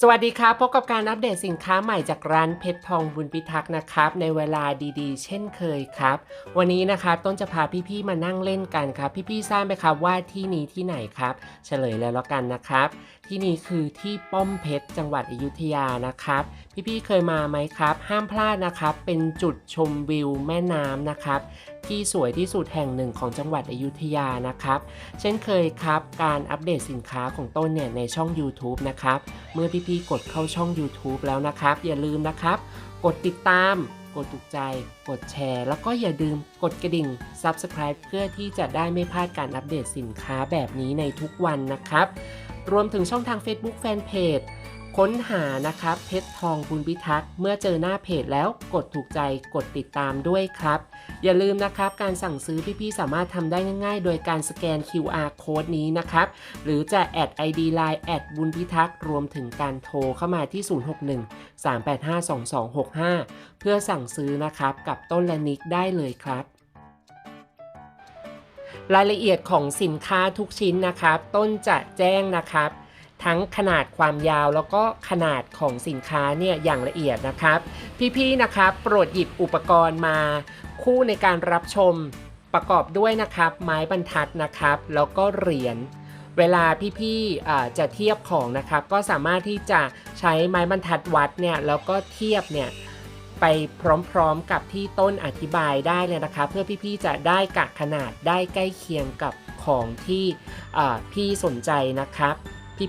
สวัสดีครับพบกับการอัปเดตสินค้าใหม่จากร้านเพชรทองบุญพิทักษ์นะครับ ในเวลาดีๆ เช่นเคยครับ วันนี้นะครับต้นจะพาพี่ๆมานั่งเล่นกันครับ พี่ๆทราบไหมครับว่าที่นี้ที่ไหนครับ เฉลยแล้วล้วกันนะครับ ที่นี่คือที่ป้อมเพชรจังหวัดอยุธยานะครับ พี่ๆเคยมาไหมครับ ห้ามพลาดนะครับ เป็นจุดชมวิวแม่น้ำนะครับที่สวยที่สุดแห่งหนึ่งของจังหวัดอยุธยานะครับ เช่นเคยครับ การอัปเดตสินค้าของต้นเนี่ยในช่อง YouTube นะครับ เมื่อพี่ๆกดเข้าช่อง YouTube แล้วนะครับ อย่าลืมนะครับ กดติดตาม กดถูกใจ กดแชร์ แล้วก็อย่าลืมกดกระดิ่ง Subscribe เพื่อที่จะได้ไม่พลาดการอัปเดตสินค้าแบบนี้ในทุกวันนะครับ รวมถึงช่องทาง Facebook Fanpage ค้นหานะครับเพชรทองบุญพิทักษ์เมื่อเจอหน้าเพจแล้วกดถูกใจกดติดตามด้วยครับ อย่าลืมนะครับการสั่งซื้อพี่ๆสามารถทำได้ง่าย ๆ โดยการสแกน QR code นี้นะครับ หรือจะแอด ID Line แอดบุญพิทักษ์รวมถึงการโทรเข้ามาที่ 061 385 2265 เพื่อสั่งซื้อนะครับกับต้นและนิกได้เลยครับรายละเอียดของสินค้าทุกชิ้นนะครับ ต้นจะแจ้งนะครับ ทั้งขนาดความยาวแล้วก็ขนาดของสินค้าเนี่ยอย่างละเอียดนะครับ พี่ๆนะครับโปรดหยิบอุปกรณ์มา คู่ในการรับชมประกอบด้วยนะครับ ไม้บรรทัดนะครับ แล้วก็เหรียญเวลาพี่ๆจะเทียบของนะครับ ก็สามารถที่จะใช้ไม้บรรทัดวัดเนี่ยแล้วก็เทียบเนี่ยไปพร้อมๆกับที่ต้นอธิบายได้เลยนะคะเพื่อพี่ๆจะได้กะขนาดได้ใกล้เคียงกับของที่พี่สนใจนะครับ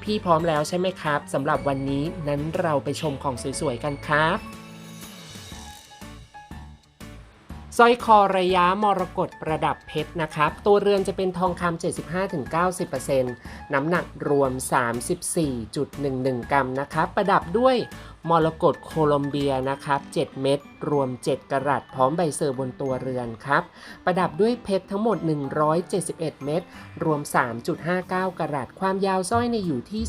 พี่ๆพร้อมแล้วใช่ไหมครับสำหรับวันนี้นั้นเราไปชมของสวยๆกันครับสร้อยคอระยะมรกตประดับเพชรนะครับ ตัวเรือนจะเป็นทองคำ 75-90%น้ำหนักรวม 34.11 กรัมนะครับ ประดับด้วย มรกตโคลอมเบียนะครับ 7 เม็ดรวม 7 กรัตพร้อมใบเซอร์บนตัวเรือนครับ ประดับด้วยเพชรทั้งหมด 171 เม็ดรวม 3.59 กรัตความยาวสร้อยในอยู่ที่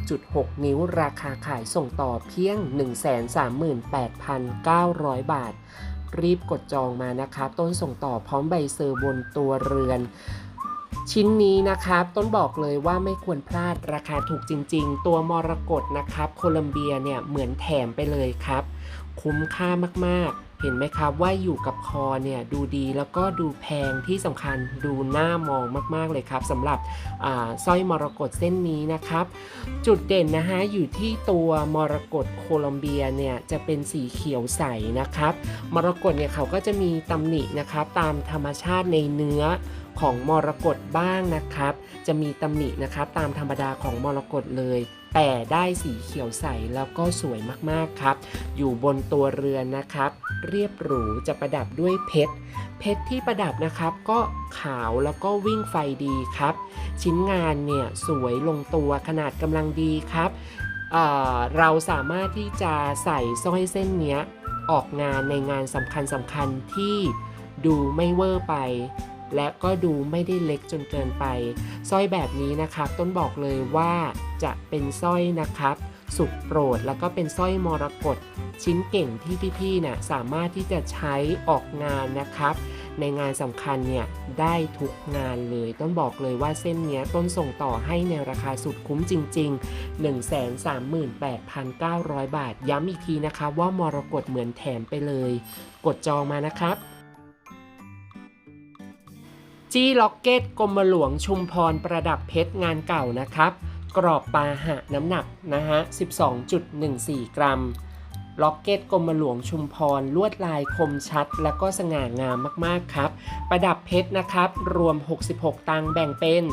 16.6 นิ้ว ราคาขายส่งต่อเพียง 138,900 บาท รีบกดจองมานะครับ ต้นส่งต่อพร้อมใบเซอร์บนตัวเรือน ชิ้นนี้นะครับต้นบอกเลยว่าไม่ควรพลาดราคาถูกจริง ๆ ตัวมรกตนะครับโคลัมเบียเนี่ยเหมือนแถมไปเลยครับ คุ้มค่ามากๆ เห็นไหมครับว่าอยู่กับคอเนี่ยดูดีแล้วก็ดูแพงที่สำคัญดูน่ามองมากๆเลยครับสำหรับสร้อยมรกตเส้นนี้นะครับ จุดเด่นนะฮะอยู่ที่ตัวมรกตโคลัมเบียเนี่ยจะเป็นสีเขียวใสนะครับ มรกตเนี่ยเขาก็จะมีตำหนินะครับตามธรรมชาติในเนื้อ ของมรกตบ้างนะครับ จะมีตำหนินะครับตามธรรมดาของมรกตเลย แต่ได้สีเขียวใสแล้วก็สวยมากๆครับ อยู่บนตัวเรือนนะครับ เรียบหรูจะประดับด้วยเพชร เพชรที่ประดับนะครับก็ขาวแล้วก็วิ่งไฟดีครับ ชิ้นงานเนี่ยสวยลงตัวขนาดกำลังดีครับเเราสามารถที่จะใส่สร้อยเส้นเนี้ยออกงานในงานสำคัญสำคัญที่ดูไม่เวอร์ไป และก็ดูไม่ได้เล็กจนเกินไปสร้อยแบบนี้นะครับต้นบอกเลยว่าจะเป็นสร้อยนะครับ สุดโปรดแล้วก็เป็นสร้อยมรกตชิ้นเก่งที่พี่ๆเนี่ยสามารถที่จะใช้ออกงานนะครับ ในงานสำคัญเนี่ยได้ทุกงานเลย ต้นบอกเลยว่าเส้นเนี้ยต้นส่งต่อให้ในราคาสุดคุ้มจริง ๆ 138,900 บาท ย้ำอีกทีนะคะว่ามรกตเหมือนแถมไปเลย กดจองมานะครับ จี้ล็อกเก็ตกรมหลวงชุมพรประดับเพชรงานเก่านะครับ กรอบปาหะน้ำหนักนะฮะ 12.14 กรัม ล็อกเก็ตกรมหลวงชุมพร ลวดลายคมชัด แล้วก็สง่างามมากๆครับ ประดับเพชรนะครับ รวม 66 ตังแบ่งเป็น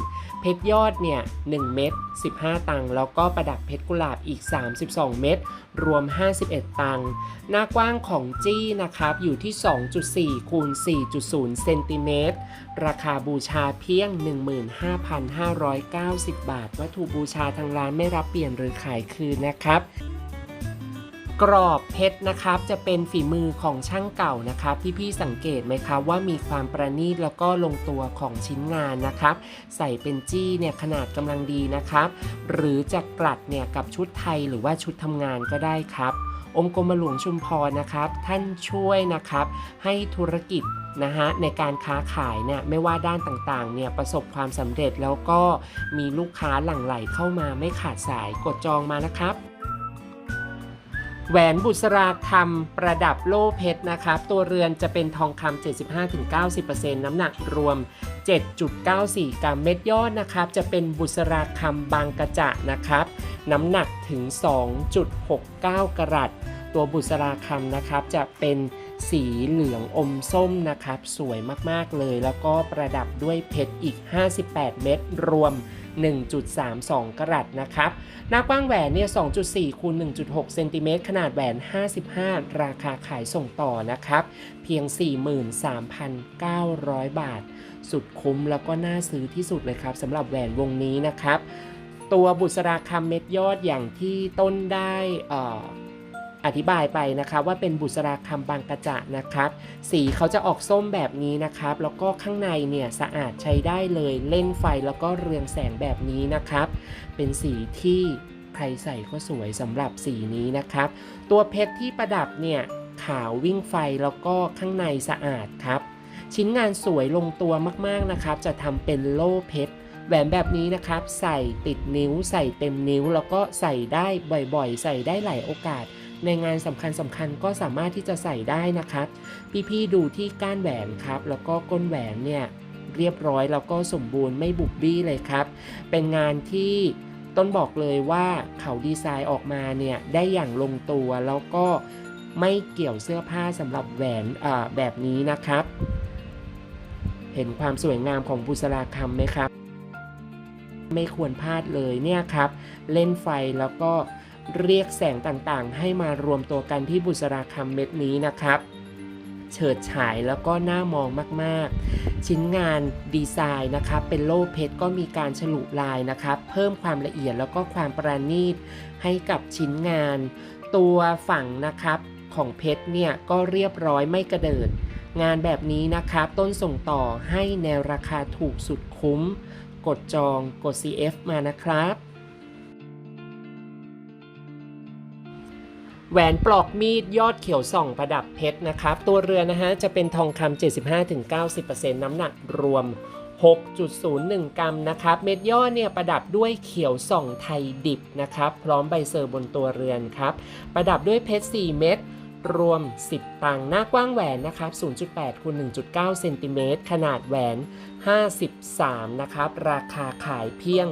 เพชรยอดเนี่ย 1 เม็ด15 ตังแล้วก็ประดับเพชรกุหลาบอีก 32 เม็ดรวม 51 ตังหน้ากว้างของจี้นะครับ อยู่ที่ 2.4 คูณ 4.0 เซนติเมตร ราคาบูชาเพียง 15,590 บาท วัตถุบูชาทางร้านไม่รับเปลี่ยนหรือขายคืนนะครับ กรอบเพชรนะครับจะเป็นฝีมือของช่างเก่านะครับพี่ๆสังเกตไหมครับว่ามีความประณีตแล้วก็ลงตัวของชิ้นงานนะครับ ใส่เป็นจี้เนี่ยขนาดกำลังดีนะครับ หรือจะกลัดเนี่ยกับชุดไทยหรือว่าชุดทำงานก็ได้ครับ องค์กรมหลวงชุมพรนะครับ ท่านช่วยนะครับให้ธุรกิจนะฮะในการค้าขายเนี่ยไม่ว่าด้านต่างๆเนี่ยประสบความสำเร็จแล้วก็มีลูกค้าหลั่งไหลเข้ามาไม่ขาดสายกดจองมานะครับ แหวนบุษราคำประดับโล่เพชรนะครับ ตัวเรือนจะเป็นทองคำ75-90%น้ำหนักรวม 7.94 กรัมเม็ดยอดนะครับ จะเป็นบุษราคำบางกระจะนะครับ น้ำหนักถึง 2.69 กรัตตัวบุษราคำนะครับจะเป็นสีเหลืองอมส้มนะครับ สวยมากๆเลย แล้วก็ประดับด้วยเพชรอีก 58 เม็ดรวม 1.32 กรัตนะครับ หน้ากว้างแหวนเนี่ย 2.4 คูณ 1.6 เซนติเมตร ขนาดแหวน 55 ราคาขายส่งต่อนะครับ เพียง 43,900 บาท สุดคุ้มแล้วก็น่าซื้อที่สุดเลยครับสำหรับแหวนวงนี้นะครับ ตัวบุษราคำเม็ดยอดอย่างที่ต้นได้ อธิบายไปนะครับว่าเป็นบุษราคำบางกระจะนะครับ สีเขาจะออกส้มแบบนี้นะครับ แล้วก็ข้างในเนี่ยสะอาดใช้ได้เลยเล่นไฟแล้วก็เรืองแสงแบบนี้นะครับ เป็นสีที่ใครใส่ก็สวยสำหรับสีนี้นะครับ ตัวเพชรที่ประดับเนี่ยขาววิ่งไฟแล้วก็ข้างในสะอาดครับ ชิ้นงานสวยลงตัวมากๆนะครับ จะทำเป็นโล่เพชรแหวนแบบนี้นะครับ ใส่ติดนิ้ว ใส่เต็มนิ้ว แล้วก็ใส่ได้บ่อยๆ ใส่ได้หลายโอกาส ในงานสำคัญสำคัญๆก็สามารถที่จะใส่ได้นะครับ พี่ๆดูที่ก้านแหวนครับ แล้วก็ก้นแหวนเนี่ยเรียบร้อยแล้วก็สมบูรณ์ไม่บุบบี้เลยครับ เป็นงานที่ต้นบอกเลยว่าเขาดีไซน์ออกมาเนี่ยได้อย่างลงตัวแล้วก็ไม่เกี่ยวเสื้อผ้าสำหรับแหวนแบบนี้นะครับ เห็นความสวยงามของบุษราคำไหมครับ ไม่ควรพลาดเลยเนี่ยครับ เล่นไฟแล้วก็ เรียกแสงต่างๆ ให้มารวมตัวกันที่บุษราคำเม็ดนี้นะครับ เฉิดฉายแล้วก็น่ามองมากๆ ชิ้นงานดีไซน์นะครับ เป็นโล่เพชรก็มีการฉลุลายนะครับ เพิ่มความละเอียดแล้วก็ความประณีตให้กับชิ้นงาน ตัวฝั่งนะครับของเพชรเนี่ยก็เรียบร้อยไม่กระเดิด งานแบบนี้นะครับต้นส่งต่อให้ในวราคาถูกสุดคุ้ม กดจองกด CF มานะครับ แหวนปลอกมีดยอดเขียวส่องประดับเพชรนะครับ ตัวเรือนะฮะจะเป็นทองคำ75-90%น้ำหนักรวม 6.01 กรัมนะครับ เม็ดย่อเนี่ยประดับด้วยเขียวส่องไทยดิบนะครับ พร้อมใบเซอร์บนตัวเรือนครับ ประดับด้วยเพชร 4 เม็ดรวม 10 ตังหน้ากว้างแหวนนะครับ 0.8คูณ1.9 เซนติเมตร ขนาดแหวน 53 นะครับ ราคาขายเพียง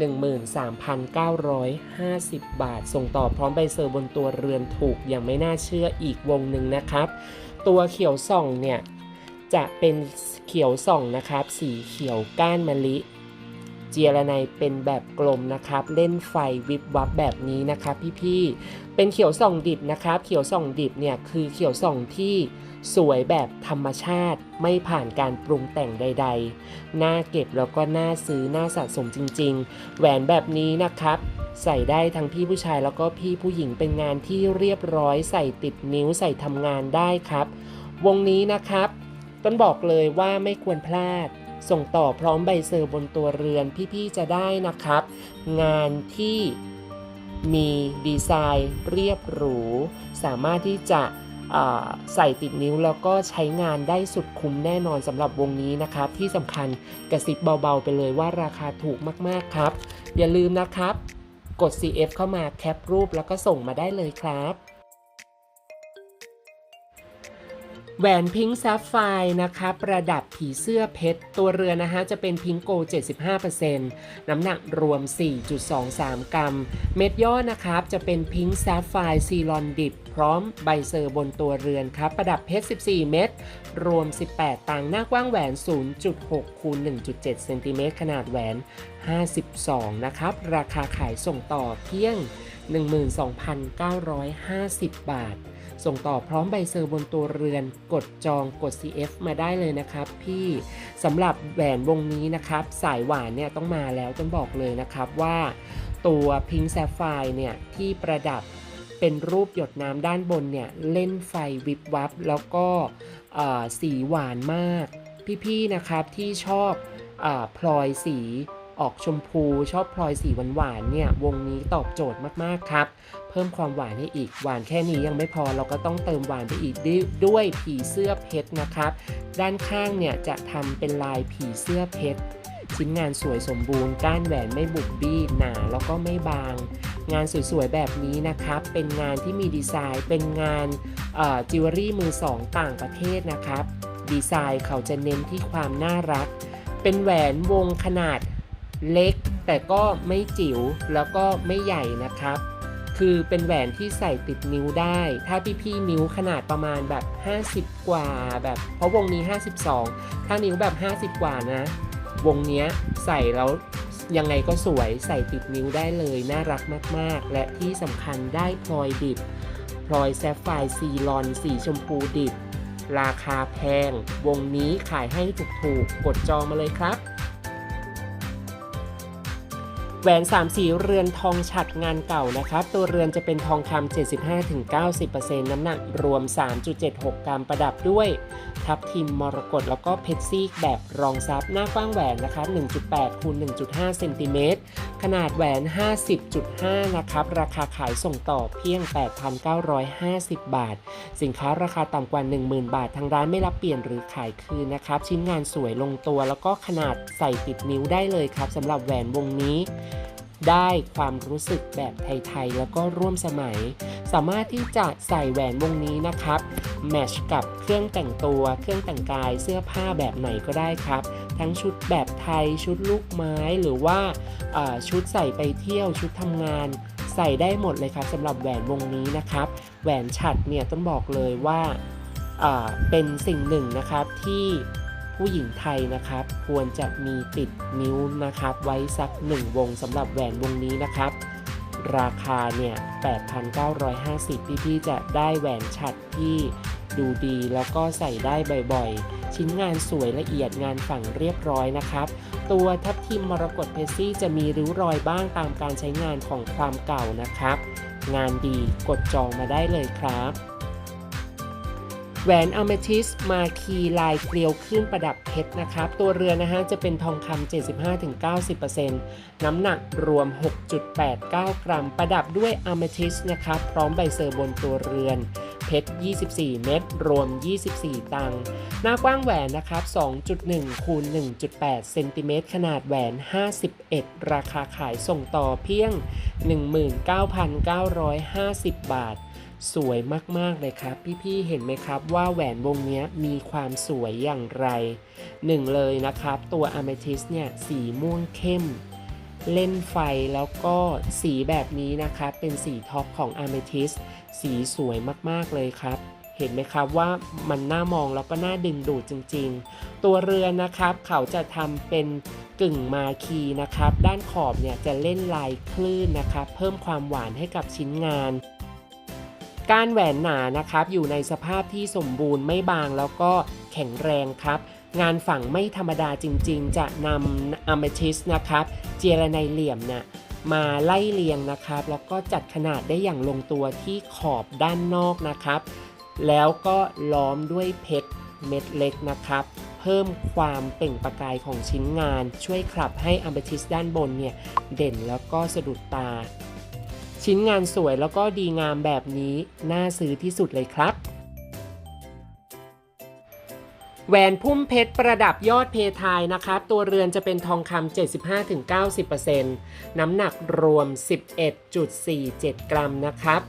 13,950 บาท ส่งต่อพร้อมใบเซอร์บนตัวเรือนถูกอย่างไม่น่าเชื่ออีกวงหนึ่งนะครับ ตัวเขียวส่องเนี่ย จะเป็นเขียวส่องนะครับ สีเขียวก้านมะลิเจียระไนเป็นแบบกลมนะครับ เล่นไฟวิบวับแบบนี้นะครับพี่ๆเป็นเขียวส่องดิบนะครับ เขียวส่องดิบเนี่ยคือเขียวส่องที่ สวยแบบธรรมชาติไม่ผ่านการปรุงแต่งใด ๆ น่าเก็บแล้วก็น่าซื้อน่าสะสมจริง ๆ แหวนแบบนี้นะครับ ใส่ได้ทั้งพี่ผู้ชายแล้วก็พี่ผู้หญิงเป็นงานที่เรียบร้อยใส่ติดนิ้วใส่ทำงานได้ครับ วงนี้นะครับ ต้นบอกเลยว่าไม่ควรพลาด ส่งต่อพร้อมใบเซอร์บนตัวเรือนพี่ๆจะได้นะครับ งานที่มีดีไซน์เรียบหรู สามารถที่จะ ใส่ติดนิ้วแล้วก็ใช้งานได้สุดคุ้มแน่นอนสำหรับวงนี้นะครับ ที่สำคัญกระซิบเบาๆไปเลยว่าราคาถูกมากๆครับ อย่าลืมนะครับ กด CF เข้ามาแคปรูปแล้วก็ส่งมาได้เลยครับ แหวนพิงค์ซัฟไฟร์นะคะ ประดับผีเสื้อเพชร ตัวเรือนะฮะจะเป็นพิงโก 75%น้ำหนักรวม 4.23 กรัม เม็ดย่อนะครับ จะเป็นพิงค์ซัฟไฟร์ซีลอนดิบ พร้อมใบเซอร์บนตัวเรือนครับ ประดับเพชร 14 เม็ดรวม 18ตังหน้ากว้างแหวน 0.6คูณ1.7 เซนติเมตรขนาดแหวน 52 นะครับ ราคาขายส่งต่อเพียง 12,950 บาท ส่งต่อพร้อมใบเซอร์บนตัวเรือน กดจองกด CF มาได้เลยนะครับพี่สำหรับแหวนวงนี้นะครับ สายหวานเนี่ยต้องมาแล้วต้องบอกเลยนะครับว่าตัวพิงแซฟไฟเนี่ยที่ประดับเป็นรูปหยดน้ำด้านบนเนี่ยเล่นไฟวิบวับ แล้วก็สีหวานมาก พี่ๆนะครับที่ชอบอพลอยสี ออกชมพูชอบพลอยสีหวานๆเนี่ยวงนี้ตอบโจทย์มากๆครับ เพิ่มความหวานให้อีกหวานแค่นี้ยังไม่พอเราก็ต้องเติมหวานไปอีกด้วยด้วยผีเสื้อเพชรนะครับ ด้านข้างเนี่ยจะทำเป็นลายผีเสื้อเพชรชิ้นงานสวยสมบูรณ์ก้านแหวนไม่บุบบี้หนาแล้วก็ไม่บาง งานสวยๆแบบนี้นะครับ เป็นงานที่มีดีไซน์ เป็นงานจิวเวลรี่มือสองต่างประเทศนะครับ ดีไซน์เขาจะเน้นที่ความน่ารัก เป็นแหวนวงขนาด เล็กแต่ก็ไม่จิ๋วแล้วก็ไม่ใหญ่นะครับ คือเป็นแหวนที่ใส่ติดนิ้วได้ ถ้าพี่ๆนิ้วขนาดประมาณแบบ 50 กว่าแบบเพราะวงนี้ 52 ถ้านิ้วแบบ 50 กว่านะ วงนี้ใส่แล้วยังไงก็สวยใส่ติดนิ้วได้เลยน่ารักมากๆ และที่สำคัญได้พลอยดิบพลอยแซฟไฟร์ซีลอนสีชมพูดิบ ราคาแพง วงนี้ขายให้ถูกๆกดจองมาเลยครับ แหวน3สีเรือนทองฉัดงานเก่านะครับ ตัวเรือนจะเป็นทองคำ75-90%น้ำหนักรวม 3.76 กรัมประดับด้วย ทับทิมมรกตแล้วก็เพชรซีกแบบรองซับหน้ากว้างแหวนนะครับ1.8คูณ1.5เซนติเมตร ขนาดแหวน 50.5 นะครับ ราคาขายส่งต่อเพียง 8,950 บาท สินค้าราคาต่ำกว่า 10,000 บาท ทางร้านไม่รับเปลี่ยนหรือขายคืนนะครับ ชิ้นงานสวยลงตัว แล้วก็ขนาดใส่ติดนิ้วได้เลยครับสำหรับแหวนวงนี้ ได้ความรู้สึกแบบไทยๆ แล้วก็ร่วมสมัย สามารถที่จะใส่แหวนวงนี้นะครับ แมชกับเครื่องแต่งตัว เครื่องแต่งกาย เสื้อผ้าแบบไหนก็ได้ครับ ทั้งชุดแบบไทย ชุดลูกไม้ หรือว่าชุดใส่ไปเที่ยว ชุดทำงาน ใส่ได้หมดเลยครับสำหรับแหวนวงนี้นะครับ แหวนฉัดเนี่ยต้องบอกเลยว่าเป็นสิ่งหนึ่งนะครับที่ ผู้หญิงไทยนะครับ ควรจะมีติดนิ้วนะครับ ไว้สักหนึ่งวงสำหรับแหวนวงนี้นะครับ ราคาเนี่ย 8,950พี่พี่ๆจะได้แหวนฉัดที่ดูดีแล้วก็ใส่ได้บ่อยๆ ชิ้นงานสวยละเอียดงานฝังเรียบร้อยนะครับ ตัวทับทิมมรกตเพชรซี่จะมีริ้วรอยบ้างตามการใช้งานของความเก่านะครับ งานดีกดจองมาได้เลยครับ แหวนอเมทิสมาคีลายเกลียวขึ้นประดับเพชรนะครับ ตัวเรือนนะฮะจะเป็นทองคำ 75-90%น้ำหนักรวม 6.89 กรัม ประดับด้วยอเมทิสนะครับ พร้อมใบเซอร์บนตัวเรือน เพชร 24 เม็ดรวม 24 ตัง หน้ากว้างแหวนนะครับ 2.1 คูณ 1.8 เซนติเมตร ขนาดแหวน 51 ราคาขายส่งต่อเพียง 19,950 บาท สวยมากๆเลยครับ พี่ๆเห็นไหมครับว่าแหวนวงนี้มีความสวยอย่างไรหนึ่งเลยนะครับ ตัวอ m เมทิสเนี่ยสีม่วงเข้ม เล่นไฟแล้วก็สีแบบนี้นะครับ เป็นสีท็อปของอ m เมทิสสีสวยมากๆเลยครับ เห็นไหมครับว่ามันน่ามองแล้วก็น่าดึงดูดจริง ๆ ตัวเรือนนะครับเขาจะทำเป็นกึ่งมาคีนะครับ ด้านขอบเนี่ยจะเล่นลายคลื่นนะครับ เพิ่มความหวานให้กับชิ้นงาน กานแหวนหนานะครับอยู่ในสภาพที่สมบูรณ์ไม่บางแล้วก็แข็งแรงครับ งานฝังไม่ธรรมดาจริงๆ จะนำอ m เมทิสนะครับเจรไนเหลี่ยมเนี่ยมาไล่เรียงนะครับ แล้วก็จัดขนาดได้อย่างลงตัวที่ขอบด้านนอกนะครับ แล้วก็ล้อมด้วยเพชรเม็ดเล็กนะครับ เพิ่มความเปล่งประกายของชิ้นงาน ช่วยขับให้อ m เมทิสด้านบนเนี่ย เด่นแล้วก็สะดุดตา ชิ้นงานสวยแล้วก็ดีงามแบบนี้น่าซื้อที่สุดเลยครับแหวนพุ่มเพชรประดับยอดเพทายนะครับตัวเรือนจะเป็นทองคำ 75-90%น้ำหนักรวม 11.47 กรัมนะครับ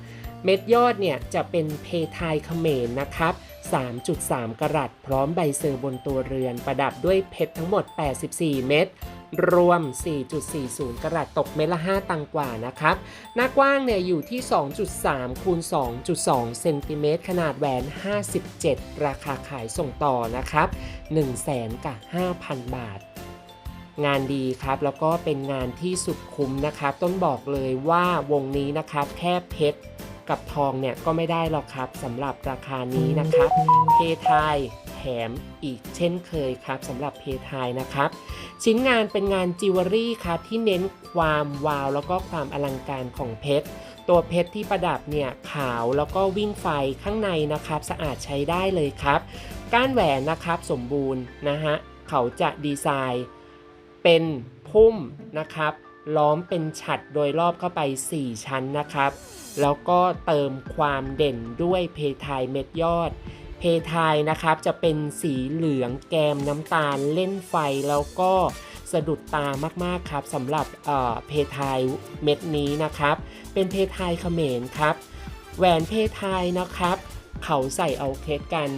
เม็ดยอดเนี่ยจะเป็นเพทายเขมรนะครับ 3.3 กรัตพร้อมใบเซอร์บนตัวเรือน ประดับด้วยเพชรทั้งหมด 84 เม็ดรวม 4.40 กรัตตกเม็ดละ 5 ตังกว่านะครับ หน้ากว้างเนี่ยอยู่ที่ 2.3 คูณ 2.2 เซนติเมตร ขนาดแหวน 57 ราคาขายส่งต่อนะครับ 1 0 0 0 0แสนกับ 5,000 บาท งานดีครับ แล้วก็เป็นงานที่สุดคุ้มนะครับ ต้นบอกเลยว่าวงนี้นะครับ แค่เพชร กับทองเนี่ยก็ไม่ได้หรอกครับสำหรับราคานี้นะครับ เพทายแถมอีกเช่นเคยครับสำหรับเพทายนะครับ ชิ้นงานเป็นงานจิวเวลรี่ครับที่เน้นความวาวแล้วก็ความอลังการของเพชรตัวเพชรที่ประดับเนี่ยขาวแล้วก็วิ่งไฟข้างในนะครับ สะอาดใช้ได้เลยครับ ก้านแหวนนะครับสมบูรณ์นะฮะเขาจะดีไซน์เป็นพุ่มนะครับ ล้อมเป็นฉัดโดยรอบเข้าไป 4 ชั้นนะครับ แล้วก็เติมความเด่นด้วยเพทายเม็ดยอด เพทายนะครับจะเป็นสีเหลืองแกมน้ำตาลเล่นไฟแล้วก็สะดุดตามากๆครับสำหรับเพทายเม็ดนี้นะครับ เป็นเพทายเขมรครับ แหวนเพทายนะครับเขาใส่เอาเคสกัน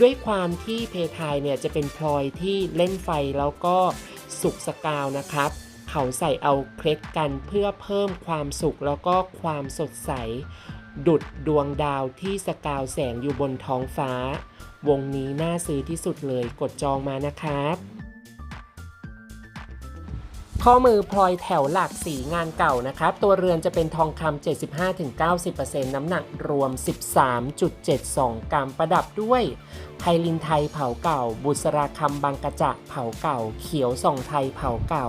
ด้วยความที่เพทายเนี่ยจะเป็นพลอยที่เล่นไฟแล้วก็สุกสกาวนะครับ เขาใส่เอาเคล็ดกันเพื่อเพิ่มความสุขแล้วก็ความสดใส ดุดดวงดาวที่สกาวแสงอยู่บนท้องฟ้า วงนี้น่าซื้อที่สุดเลยกดจองมานะครับข้อมือพลอยแถวหลักสีงานเก่านะครับ ตัวเรือนจะเป็นทองคำ75-90%น้ำหนักรวม 13.72 กรัมประดับด้วยไพลินไทยเผาเก่า บุษราคำบางกระจะเผาเก่า เขียวส่องไทยเผาเก่า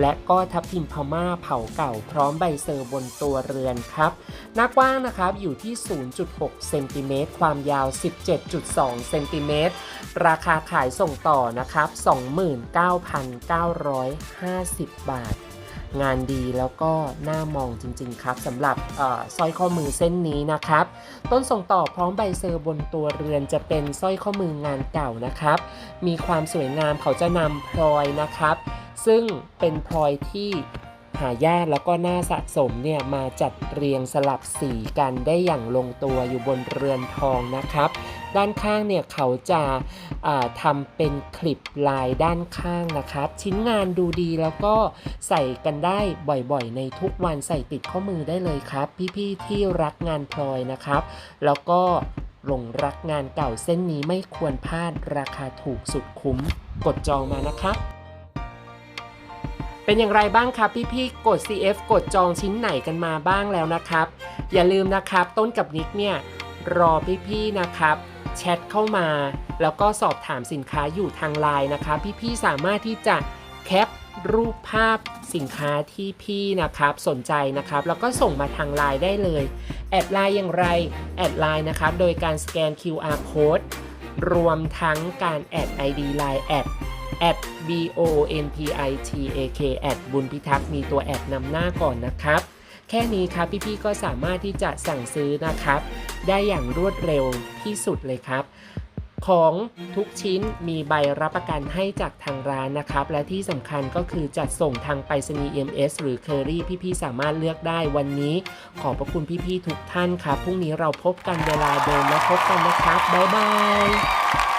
และก็ทับทิมพม่าเผาเก่า พร้อมใบเซอร์บนตัวเรือนครับ หน้ากว้างนะครับอยู่ที่ 0.6 เซนติเมตร ความยาว 17.2 เซนติเมตร ราคาขายส่งต่อนะครับ 29,950 บาท งานดีแล้วก็น่ามองจริง ๆ ครับสำหรับเออสร้อยข้อมือเส้นนี้นะครับ ต้นส่งต่อพร้อมใบเซอร์บนตัวเรือนจะเป็นสร้อยข้อมืองานเก่านะครับ มีความสวยงามเขาจะนำพลอยนะครับ ซึ่งเป็นพลอยที่ หายากแล้วก็น่าสะสมเนี่ยมาจัดเรียงสลับสีกันได้อย่างลงตัวอยู่บนเรือนทองนะครับ ด้านข้างเนี่ยเขาจะาทำเป็นคลิปลายด้านข้างนะครับ ชิ้นงานดูดีแล้วก็ใส่กันได้บ่อยๆ ในทุกวันใส่ติดข้อมือได้เลยครับ พี่ๆที่รักงานพลอยนะครับ แล้วก็หลงรักงานเก่าเส้นนี้ไม่ควรพลาดราคาถูกสุดคุ้ม กดจองมานะครับ เป็นอย่างไรบ้างครับพี่ๆกด CF กดจองชิ้นไหนกันมาบ้างแล้วนะครับ อย่าลืมนะครับต้นกับนิกเนี่ยรอพี่ๆนะครับแชทเข้ามา แล้วก็สอบถามสินค้าอยู่ทางไลน์นะครับพี่ๆสามารถที่จะแคปรูปภาพสินค้าที่พี่นะครับสนใจนะครับ แล้วก็ส่งมาทางไลน์ได้เลย แอดไลน์อย่างไร แอดไลน์นะครับ โดยการสแกน QR code รวมทั้งการแอด ID Line แอด at b o n p i t a k แอดบุญพิทักษ์มีตัวแอดนำหน้าก่อนนะครับ แค่นี้ครับพี่ๆก็สามารถที่จะสั่งซื้อนะครับ ได้อย่างรวดเร็วที่สุดเลยครับ ของทุกชิ้นมีใบรับประกันให้จากทางร้านนะครับ และที่สำคัญก็คือจัดส่งทางไปรษณีย์ EMS หรือ c u r r y พี่ๆสามารถเลือกได้วันนี้ ขอบพระคุณพี่ๆทุกท่านครับพรุ่งนี้เราพบกันเวลาเดิมแล้วพบกันนะครับบ๊ายบาย